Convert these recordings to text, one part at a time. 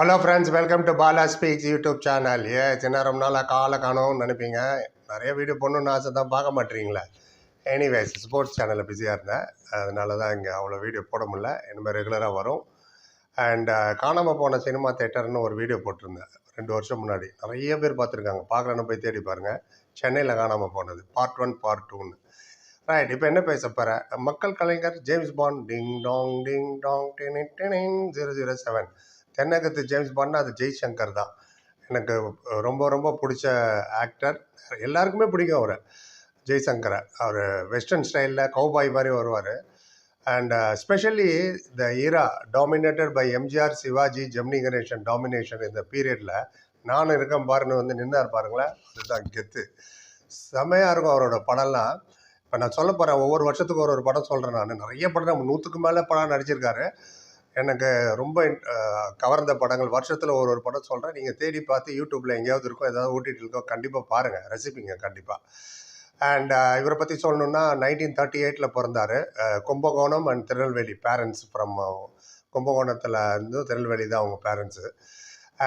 Hello friends welcome to Bala speaks YouTube channel ஏ சின்ன ரொம்ப நாளாக காலை காணோம்னு நினைப்பீங்க. நிறைய வீடியோ போடணுன்னு ஆசை தான் பார்க்க மாட்டீங்களே. எனிவேஸ் ஸ்போர்ட்ஸ் சேனலில் பிஸியாக இருந்தேன். அதனால தான் இங்கே அவ்வளோ வீடியோ போட முடில இனிமேல் ரெகுலராக வரும். அண்ட் காணாமல் போன சினிமா தேட்டர்னு ஒரு வீடியோ போட்டிருந்தேன். ரெண்டு வருஷம் முன்னாடி. நிறைய பேர் பார்த்துருக்காங்க. பார்க்கலன்னு போய் தேடி பாருங்கள் சென்னையில் காணாமல் போனது. பார்ட் ஒன் பார்ட் டூன்னு ரைட் இப்போ என்ன பேச போகிறேன் மக்கள் கலைஞர் James Bond ding dong ding dong டினிங் zero zero seven தென்னகத்து ஜேம்ஸ் பாண்ட்னா அது ஜெய்சங்கர் தான். எனக்கு ரொம்ப ரொம்ப பிடிச்ச ஆக்டர் எல்லாருக்குமே பிடிக்கும் அவரை. ஜெய்சங்கரை. அவர் வெஸ்டர்ன் ஸ்டைலில் கௌபாய் மாதிரி வருவார். And specially the era dominated by MGR Sivaji Gemini Ganesan domination இந்த பீரியடில் நானும் இருக்கேன் பாருன்னு வந்து நின்னார் பாருங்களேன். அதுதான் கெத்து. செமையாக இருக்கும் அவரோட படம்லாம். இப்போ நான் சொல்ல போகிறேன் ஒவ்வொரு வருஷத்துக்கு ஒரு ஒரு படம் சொல்கிறேன் நான். நிறைய படம் நம்ம நூற்றுக்கு மேலே படம் நடிச்சிருக்காரு. எனக்கு ரொம்ப கவர்ந்த படங்கள். வருஷத்தில் ஒரு ஒரு படம் சொல்கிறேன் நீங்கள் தேடி பார்த்து யூடியூப்பில் எங்கேயாவது இருக்கோ ஏதாவது ஓட்டிகிட்டு இருக்கோ கண்டிப்பாக பாருங்கள் ரசிப்பீங்க கண்டிப்பாக அண்ட் இவரை பற்றி சொல்லணுன்னா நைன்டீன் தேர்ட்டி எயிட்டில் பிறந்தார். Kumbakonam and Tirunelveli parents from கும்பகோணத்தில் இருந்து திருநெல்வேலி தான் அவங்க பேரண்ட்ஸு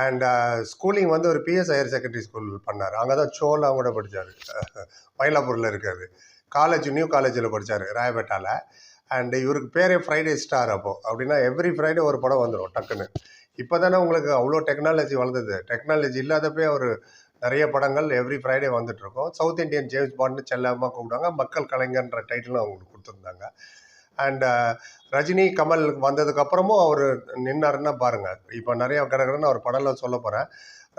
அண்ட் ஸ்கூலிங் வந்து ஒரு பிஎஸ் ஹையர் செகண்டரி ஸ்கூல் பண்ணார். அங்கே தான் சோலா கூட படித்தார் மயிலாப்பூரில் இருக்கார். காலேஜ் நியூ காலேஜில் படித்தார் ராயபேட்டாவில் அண்ட் இவருக்கு பேரே ஃப்ரைடே ஸ்டார் அப்போது அப்படின்னா எவ்ரி ஃப்ரைடே ஒரு படம் வந்துடும் டக்குன்னு. இப்போ தானே உங்களுக்கு அவ்வளோ டெக்னாலஜி வளர்ந்தது. டெக்னாலஜி இல்லாதப்பே ஒரு நிறைய படங்கள் எவ்ரி ஃப்ரைடே வந்துட்டுருக்கோம். சவுத் இந்தியன் ஜேம்ஸ் பாண்ட்னு செல்லாமல் கூப்பிடுவாங்க. மக்கள் கலைஞர்ன்ற டைட்டிலும் அவங்களுக்கு கொடுத்துருந்தாங்க. அண்ட் uh, ரஜினி கமல் வந்ததுக்கப்புறமும் அவர் நின்னாருன்னா பாருங்கள் இப்போ நிறைய கிடக்குறன்னு அவர் படம்லாம் சொல்ல போகிறேன்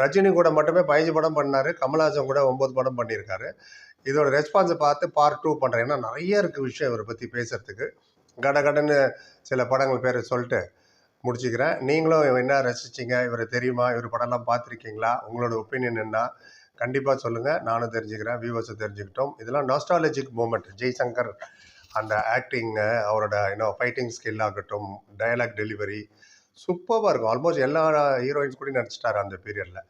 ரஜினி கூட மட்டுமே பதினஞ்சு படம் பண்ணார். கமல்ஹாசன் கூட ஒம்பது படம் பண்ணியிருக்காரு. இதோட ரெஸ்பான்ஸை பார்த்து பார்ட் டூ பண்ணுறேன் ஏன்னா நிறைய இருக்குது விஷயம் இவரை பற்றி பேசுகிறதுக்கு கடகடன்னு சில படங்கள் பேரை சொல்லிட்டு முடிச்சுக்கிறேன். நீங்களும் இவன் என்ன ரசிச்சிங்க? இவரை தெரியுமா? இவர் படம்லாம் பார்த்துருக்கீங்களா? உங்களோட ஒப்பீனியன் என்ன? கண்டிப்பாக சொல்லுங்கள் நானும் தெரிஞ்சுக்கிறேன். வியூவர்ஸும் தெரிஞ்சுக்கிட்டோம். இதெல்லாம் நாஸ்டாலஜிக் மூமெண்ட் ஜெய்சங்கர் அந்த ஆக்டிங்கு அவரோட இன்னும் ஃபைட்டிங் ஸ்கில் ஆகட்டும் டயலாக் டெலிவரி சூப்பராக இருக்கும். ஆல்மோஸ்ட் எல்லா ஹீரோயின்ஸ் கூட நடிச்சிட்டாரு அந்த பீரியடில்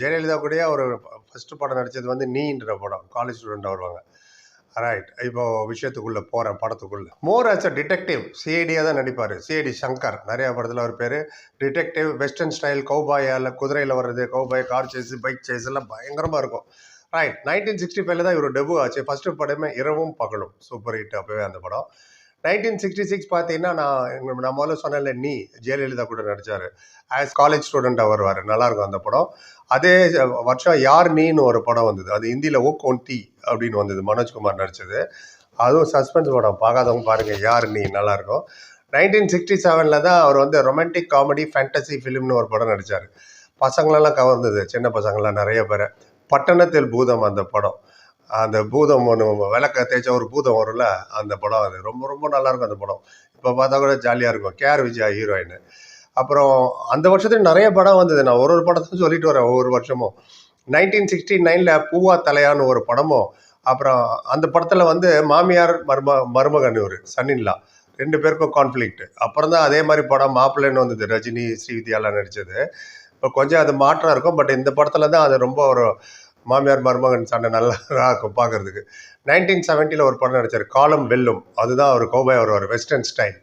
ஜெயலலிதா கூடயே அவர் ஃபஸ்ட்டு படம் நடித்தது வந்து நீன்ற படம். காலேஜ் ஸ்டூடெண்ட்டாக வருவாங்க. ரைட் இப்போ விஷயத்துக்குள்ளே போகிறேன் படத்துக்குள்ளே. மோர் ஆஸ் அ டிடெக்டிவ் சிஐடியாக தான் நடிப்பார். சிஐடி சங்கர். நிறையா படத்தில் அவர் பேர். டிடெக்டிவ் வெஸ்டர்ன் ஸ்டைல் கௌபாயால் குதிரையில் வர்றது cowboy car chase bike chase எல்லாம் பயங்கரமாக இருக்கும். ரைட் நைன்டீன் சிக்ஸ்டி ஃபைவ்ல தான் இவர் டெபு ஆச்சு. ஃபஸ்ட்டு படமே இரவும் பகலும். சூப்பர் ஹிட் அப்போவே அந்த படம். நைன்டீன் சிக்ஸ்டி சிக்ஸ் பார்த்தீங்கன்னா நான் எங்க- நான் முதல்ல சொன்னேன்ல நீ ஜெயலலிதா கூட நடித்தார் ஆஸ் காலேஜ் ஸ்டூடெண்ட்டாக வருவார். நல்லாயிருக்கும் அந்த படம். அதே வருஷம் யார் நீன்னு ஒரு படம் வந்தது. அது ஹிந்தியில் ஓ கோன்டி அப்படின்னு வந்தது. மனோஜ்குமார் நடித்தது அதுவும் சஸ்பென்ஸ் படம். பார்க்காதவங்க பாருங்கள் யார் நீ? நல்லாயிருக்கும் நைன்டீன் சிக்ஸ்டி செவனில் தான் அவர் வந்து ரொமான்டிக் காமெடி ஃபேண்டசி ஃபிலிம்னு ஒரு படம் நடித்தார் பசங்களெல்லாம் கவர்ந்தது. சின்ன பசங்களாம் நிறைய பேர். பட்டணத்தில் பூதம் அந்த படம். அந்த பூதம் ஒன்று விளக்க தேய்ச்ச ஒரு பூதம் வரும்ல அந்த படம் அது. ரொம்ப ரொம்ப நல்லாயிருக்கும் அந்த படம். இப்போ பார்த்தா கூட ஜாலியாக இருக்கும். K R Vijaya heroine. அப்புறம் அந்த வருஷத்துல நிறைய படம் வந்தது. நான் ஒரு ஒரு படத்தையும் சொல்லிட்டு வரேன் ஒவ்வொரு வருஷமும். நைன்டீன் சிக்ஸ்டி நைனில் பூவா தலையான்னு ஒரு படமும் அப்புறம் அந்த படத்தில் வந்து மாமியார் மரும மருமகன் ஒரு சன்னின்லா ரெண்டு பேருக்கும் கான்ஃப்ளிக்ட் அப்புறம் தான் அதே மாதிரி படம் மாப்பிள்ளைன்னு வந்தது. ரஜினி ஸ்ரீவித்யாலாம் நடித்தது இப்போ கொஞ்சம் அது மாற்றம் இருக்கும். பட் இந்த படத்தில் தான் அது ரொம்ப ஒரு மாமியார் மருமகன் சண்டை நல்லா இருக்கும் பார்க்கறதுக்கு. நைன்டீன் செவன்ட்டியில் ஒரு படம் நடிச்சார் காலம் வெல்லும். அதுதான் அவர் கோபாய் வருவார் வெஸ்டர்ன் ஸ்டைல்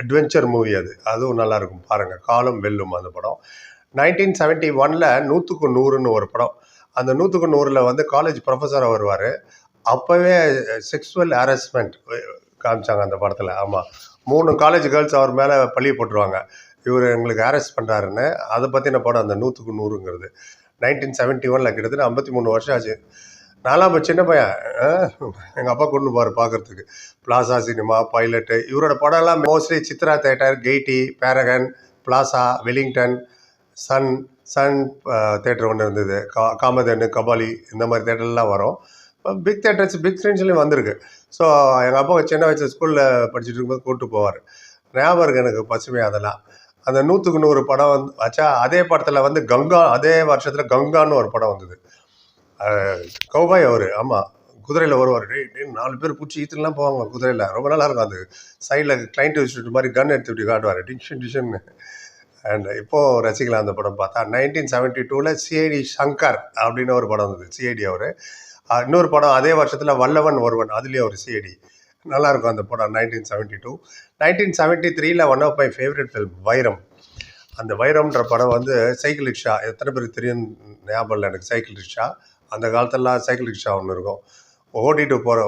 அட்வென்ச்சர் மூவி அது. அதுவும் நல்லாயிருக்கும் பாருங்கள் காலம் வெல்லும் அந்த படம். நைன்டீன் செவன்ட்டி ஒனில் நூற்றுக்கு நூறுன்னு ஒரு படம். அந்த நூற்றுக்கு நூறில் வந்து காலேஜ் ப்ரொஃபஸராக வருவார். அப்போவே செக்ஸுவல் ஹாரஸ்மெண்ட் காமிச்சாங்க அந்த படத்தில். ஆமாம் மூணு காலேஜ் கேர்ள்ஸ் அவர் மேலே பள்ளி போட்டுருவாங்க. இவர் எங்களுக்கு ஹாரஸ் பண்ணுறாருன்னு அதை பற்றின படம் அந்த நூற்றுக்கு நூறுங்கிறது. நைன்டீன் செவன்ட்டி ஒனில் கிட்டத்தட்ட ஐம்பத்தி மூணு வருஷம் ஆச்சு. நான்லாம் சின்ன பையன்? எங்கள் அப்பா கொண்டு போவார் பார்க்கறதுக்கு பிளாசா சினிமா பைலட்டு இவரோட படம்லாம் mostly Chitra theatre Gaiety Paragon Plaza Wellington sun sun theatre ஒன்று இருந்தது. கா காமதேனு கபாலி இந்த மாதிரி தேட்டர்லாம் வரும். பிக் தேட்டர்ஸ் பிக் ஸ்க்ரீன்ஸ்லேயும் வந்திருக்கு. ஸோ எங்கள் அப்பா சின்ன வயசு ஸ்கூலில் படிச்சுட்டு இருக்கும்போது கூப்பிட்டு போவார். ஞாபகம் இருக்குது எனக்கு பசுமை அதெல்லாம். அந்த நூற்றுக்கு நூறு படம் வந்து ஆச்சா அதே படத்தில் வந்து கங்கா அதே வருஷத்தில் கங்கான்னு ஒரு படம் வந்தது. கௌபாய் அவர் ஆமாம் குதிரையில் வருவார். நாலு பேர் பிடிச்சி ஈத்துலாம் போவாங்க குதிரையில். ரொம்ப நல்லா இருக்கும் அது. சைடில் கிளைண்ட் வச்சுட்டு மாதிரி கன் எடுத்து இப்படி காட்டுவார். டிஷன் டிஷன் அண்ட் இப்போது ரசிக்கலாம் அந்த படம் பார்த்தா நைன்டீன் செவன்ட்டி டூவில் சிஐடி சங்கர் அப்படின்னு ஒரு படம் வந்தது சிஐடி அவர். இன்னொரு படம் அதே வருஷத்தில் வல்லவன் ஒருவன் அதுலேயே ஒரு சிஐடி நல்லாயிருக்கும் அந்த படம் nineteen seventy two nineteen seventy த்ரீல one of my favourite film Vairam. அந்த வைரம்ன்ற படம் வந்து சைக்கிள் ரிக்ஷா எத்தனை பேருக்கு தெரியும் ஞாபகம் இல்லை எனக்கு சைக்கிள் ரிக்ஷா? அந்த காலத்துலலாம் சைக்கிள் ரிக்ஷா ஒன்று இருக்கும். ஓட்டிட்டு போகிற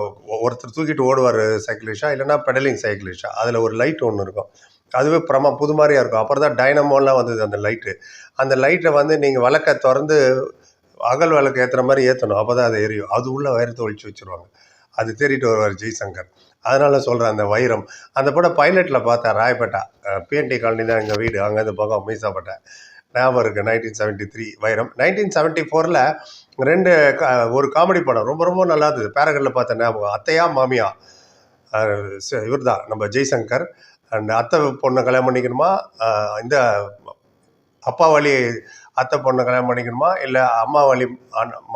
ஒருத்தர் தூக்கிட்டு ஓடுவார் சைக்கிள் ரிக்ஷா இல்லைன்னா பெடலிங் சைக்கிள் ரிக்ஷா அதில் ஒரு லைட் ஒன்று இருக்கும். அதுவே பிரமா புது மாதிரியாக இருக்கும். அப்புறம் தான் டைனமோலாம் வந்தது அந்த லைட்டு அந்த லைட்டை வந்து நீங்கள் விளக்க திறந்து அகல் விளக்கு ஏற்றுற மாதிரி ஏற்றணும் அப்போ தான் அது எரியும். அது உள்ள வைரத்தை ஒழிச்சு வச்சுருவாங்க. அது தேடிட்டு வருவார் ஜெய்சங்கர். அதனால் சொல்கிறேன் அந்த வைரம். அந்த படம் பைலட்டில் பார்த்தேன் ராயப்பேட்டா பிஎன்டி காலனி தான் எங்கள் வீடு. அங்கே இந்த பக்கம் மீசாப்பேட்டை ஞாபகம் இருக்குது nineteen seventy three Vairam. Nineteen seventy ஃபோரில் ரெண்டு ஒரு காமெடி படம் ரொம்ப ரொம்ப நல்லா இருந்தது. பேரகரில் பார்த்த ஞாபகம் அத்தையா மாமியா இவர் தான் நம்ம ஜெய்சங்கர். அண்ட் அத்தை பொண்ணை கல்யாணம் பண்ணிக்கணுமா? இந்த அப்பா வழி அத்தை பொண்ணை கல்யாணம் பண்ணிக்கணுமா? இல்லை அம்மா வழி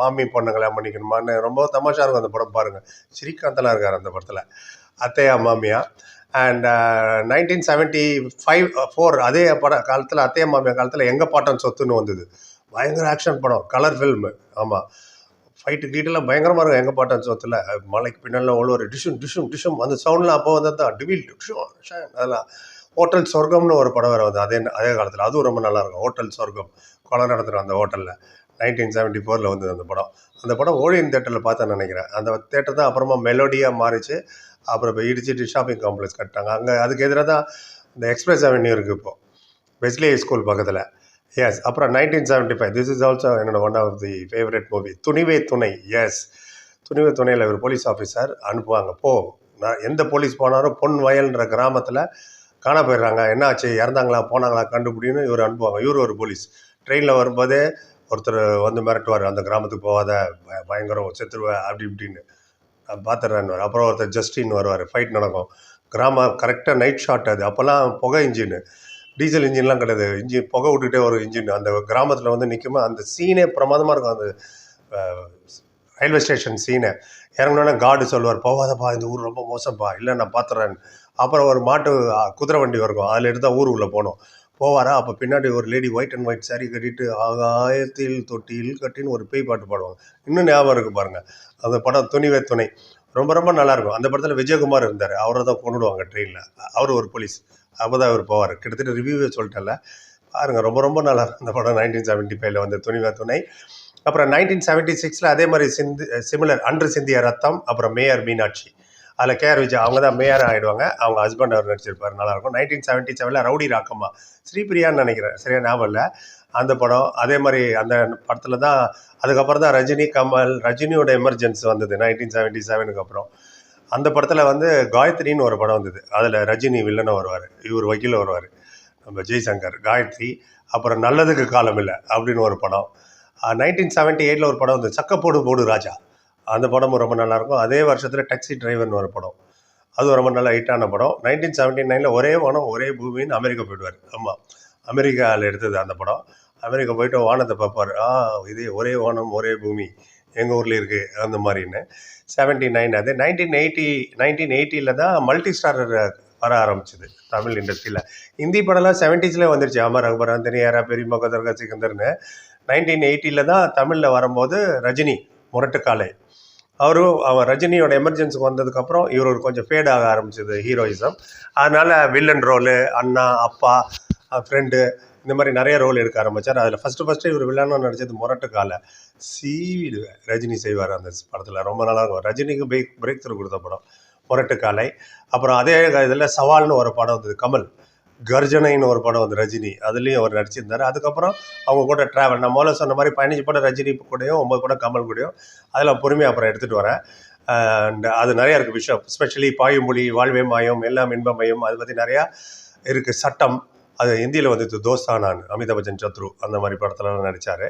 மாமி பொண்ணை கல்யாணம் பண்ணிக்கணுமான்னு ரொம்ப தமாஷா இருக்கும் அந்த படம் பாருங்கள் ஸ்ரீகாந்தெல்லாம் இருக்கார் அந்த படத்தில். அத்தையா மாமியா? And nineteen seventy five four அதே பட காலத்தில் அத்தையா மாமியா காலத்தில் எங்கள் பாட்டன் சொத்துன்னு வந்தது. பயங்கர ஆக்ஷன் படம். கலர் ஃபில்மு ஆமாம் ஃபைட்டு கீட்டெல்லாம் பயங்கரமாக இருக்கும் எங்கள் பாட்டன் சொத்தில். மலைக்கு பின்னால் ஒரு டிஷும் டிஷும் டிஷும். அந்த சவுண்ட்லாம் அப்போ வந்து தான் டிவில் டிஷும் அதெல்லாம். ஹோட்டல் சொர்க்கம்னு ஒரு படம் வேறு வந்து அதே அதே காலத்தில். அதுவும் ரொம்ப நல்லாயிருக்கும். ஹோட்டல் சொர்க்கம். கொலை நடத்துகிற அந்த ஹோட்டலில். நைன்டீன் செவன்ட்டி ஃபோரில் வந்தது அந்த படம். அந்த படம் ஓடியன் தேட்டரில் பார்த்தேன் நினைக்கிறேன். அந்த தேட்டர் தான் அப்புறமா மெலோடியாக மாறிச்சு. அப்புறம் இப்போ இடிச்சிட்டு ஷாப்பிங் காம்ப்ளெக்ஸ் கட்டிட்டாங்க அங்கே அதுக்கு எதிராக தான் இந்த எக்ஸ்பிரஸ் அவென்யூ இருக்குது இப்போது வெஸ்லி ஸ்கூல் பக்கத்தில். எஸ் அப்புறம் nineteen seventy five this is also என்னோட one of the favourite movie Thunive Thunai. Yes Thunive துணையில் ஒரு போலீஸ் ஆஃபீஸர் அனுப்புவாங்க. போ. நான் எந்த போலீஸ் போனாலும் பொன் வயல்ன்ற கிராமத்தில் காண போயிடுறாங்க. என்ன ஆச்சு இறந்தாங்களா? போனாங்களா? கண்டுபிடின்னு இவர் அனுப்புவாங்க. இவர் ஒரு போலீஸ். ட்ரெயினில் வரும்போதே ஒருத்தர் வந்து மிரட்டுவார். அந்த கிராமத்துக்கு போகாத பயங்கரம் செத்துருவேன் அப்படி இப்படின்னு. பார்த்துட்றேன்னு அப்புறம் ஒருத்தர் ஜஸ்டின் வருவார். ஃபைட் நடக்கும். கிராமம் கரெக்டாக நைட் ஷாட் அது. அப்போல்லாம் புகை இன்ஜின். டீசல் இன்ஜின்லாம் கிடையாது. இன்ஜின் புகை விட்டுகிட்டே ஒரு இன்ஜின். அந்த கிராமத்தில் வந்து நிற்குமா அந்த சீனே பிரமாதமாக இருக்கும். அந்த ரயில்வே ஸ்டேஷன் சீனை. இறங்கினோடனே கார்டு சொல்லுவார். போகாதப்பா இந்த ஊர் ரொம்ப மோசம்ப்பா. இல்லை நான் பார்த்துறேன் அப்புறம் ஒரு மாட்டு குதிரை வண்டி இருக்கும் அதில் எடுத்தால் ஊர் உள்ளே போனோம். போவாரா? அப்போ பின்னாடி ஒரு lady white and white sari கட்டிட்டு ஆகாயத்தில் தொட்டியில் கட்டின்னு ஒரு பேய் பாட்டு பாடுவாங்க. இன்னும் ஞாபகம் இருக்குது பாருங்கள் அந்த படம் துணிவே துணை. ரொம்ப ரொம்ப நல்லாயிருக்கும் அந்த படத்தில் விஜயகுமார் இருந்தார். அவரை தான் கொண்டுடுவாங்க ட்ரெயினில் அவர் ஒரு போலீஸ் அப்போ தான் அவர் போவார். கிட்டத்தட்ட ரிவ்யூவே சொல்லிட்டல பாருங்கள் ரொம்ப ரொம்ப நல்லா இருக்கும். அந்த படம் நைன்டீன் செவன்ட்டி ஃபைவ்ல வந்து துணிவே துணை. அப்புறம் நைன்டீன் செவன்ட்டி சிக்ஸில் அதே மாதிரி சிந்து சிமிலர் அன்று சிந்திய ரத்தம் அப்புறம் மேயர் மீனாட்சி. அதில் கேஆர் விஜய் அவங்க தான் மேயர் ஆகிடுவாங்க அவங்க ஹஸ்பண்ட் அவர் நடிச்சிருப்பார். நல்லாயிருக்கும். நைன்டீன் செவன்ட்டி செவனில் ரவுடி ராக்கம்மா. ஸ்ரீபிரியான்னு நினைக்கிறேன். சரியா ஞாபகம் இல்லை? அந்த படம் அதே மாதிரி அந்த படத்தில் தான் அதுக்கப்புறம் தான் ரஜினி கமல் ரஜினியோட எமர்ஜென்சி வந்தது நைன்டீன் செவன்ட்டி செவனுக்கு அப்புறம். அந்த படத்தில் வந்து காயத்ரின்னு ஒரு படம் வந்தது. அதில் ரஜினி வில்லனை வருவார். இவர் வக்கீல் வருவார். நம்ம ஜெய்சங்கர் காயத்ரி. அப்புறம் நல்லதுக்கு காலம் இல்லை அப்படின்னு ஒரு படம். நைன்டீன் செவன்ட்டி எயிட்டில் ஒரு படம் வந்து சக்கப்போடு போடு ராஜா. அந்த படமும் ரொம்ப நல்லாயிருக்கும். அதே வருஷத்தில் டாக்ஸி டிரைவர்னு ஒரு படம். அது ரொம்ப நல்ல ஹிட்டான படம். நைன்டீன் செவன்ட்டி நைனில் ஒரே வானம் ஒரே பூமின்னு அமெரிக்கா போயிடுவார். ஆமாம் அமெரிக்காவில் எடுத்தது அந்த படம். அமெரிக்கா போயிட்டு வானத்தை பார்ப்பார். ஆ இதே ஒரே வானம் ஒரே பூமி. எங்கள் ஊரில் இருக்குது அந்த மாதிரின்னு. செவன்டி நைன் அது. நைன்டீன் எயிட்டி நைன்டீன் எயிட்டியில் தான் மல்டி ஸ்டாரர் வர ஆரம்பிச்சது தமிழ் இண்டஸ்ட்ரியில் ஹிந்தி படம்லாம் செவன்ட்டீஸ்லேயே வந்துருச்சு. அமர் அக்பர் அந்தனியாரா பெரியம்மா கதர்கா சிக்கந்தர்னு. நைன்டீன் எயிட்டியில் தான் தமிழில் வரும்போது ரஜினி முரட்டுக்காலை அவரும் அவர் ரஜினியோட எமர்ஜென்சிக்கு வந்ததுக்கப்புறம் இவர் கொஞ்சம் ஃபேட் ஆக ஆரம்பிச்சது ஹீரோயிசம் அதனால் வில்லன் ரோலு அண்ணா அப்பா ஃப்ரெண்டு இந்த மாதிரி நிறைய ரோல் எடுக்க ஆரம்பித்தார் அதில் ஃபஸ்ட்டு ஃபஸ்ட்டு இவர் வில்லனாக நடிச்சது முரட்டுக்கால. சீவிடுவேன் ரஜினி செய்வார் அந்த படத்தில். ரொம்ப நல்லா இருக்கும். ரஜினிக்கு பிரேக் பிரேக் த்ரூ கொடுத்த படம் முரட்டுக்காலை. அப்புறம் அதே இதில் சவால்னு ஒரு படம் வந்தது கமல். கர்ஜனைன்னு ஒரு படம் வந்து ரஜினி அதுலேயும் அவர் நடிச்சிருந்தார். அதுக்கப்புறம் அவங்க கூட ட்ராவல் நான் முதல்ல சொன்ன மாதிரி பதினஞ்சு படம் ரஜினி கூடயும் ஒம்பது படம் கமல் கூடயும். அதில் பொறுமையாக அப்புறம் எடுத்துகிட்டு வரேன். அண்ட் அது நிறையா இருக்குது விஷயம். ஸ்பெஷலி பாயுமொழி வாழ்வே மாயம் எல்லாம் இன்பமயம் அதை பற்றி நிறையா இருக்குது சட்டம் அது ஹிந்தியில் வந்து தோஸ்தானான் அமிதாப் பச்சன் சத்ரு அந்த மாதிரி படத்துலலாம் நடித்தார்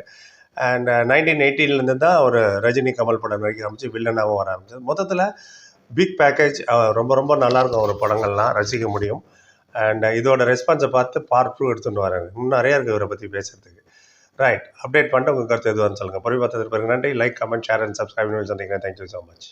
அண்ட் நைன்டீன் எயிட்டீன்லேருந்து தான் ஒரு ரஜினி கமல் படம் நடிக்க ஆரம்பிச்சு வில்லனாகவும் வர ஆரம்பிச்சது மொத்தத்தில் பிக் பேக்கேஜ் ரொம்ப ரொம்ப நல்லாயிருக்கும் ஒரு படங்கள்லாம் ரசிக்க முடியும். அண்ட் இதோட ரெஸ்பான்ஸை பார்த்து பார்ட் டூ எடுத்துகிட்டு வரேன் இன்னும் நிறையா இருக்குது இவரை பற்றி பேசுறதுக்கு. ரைட் அப்டேட் பண்ணிட்டு உங்கள் கருத்து எதுவாக சொல்லுங்கள் பொறுமை பார்த்ததுக்கு பிறகு நன்றி. Like comment share and subscribe சொன்னீங்கன்னா தேங்க்யூ ஸோ மச்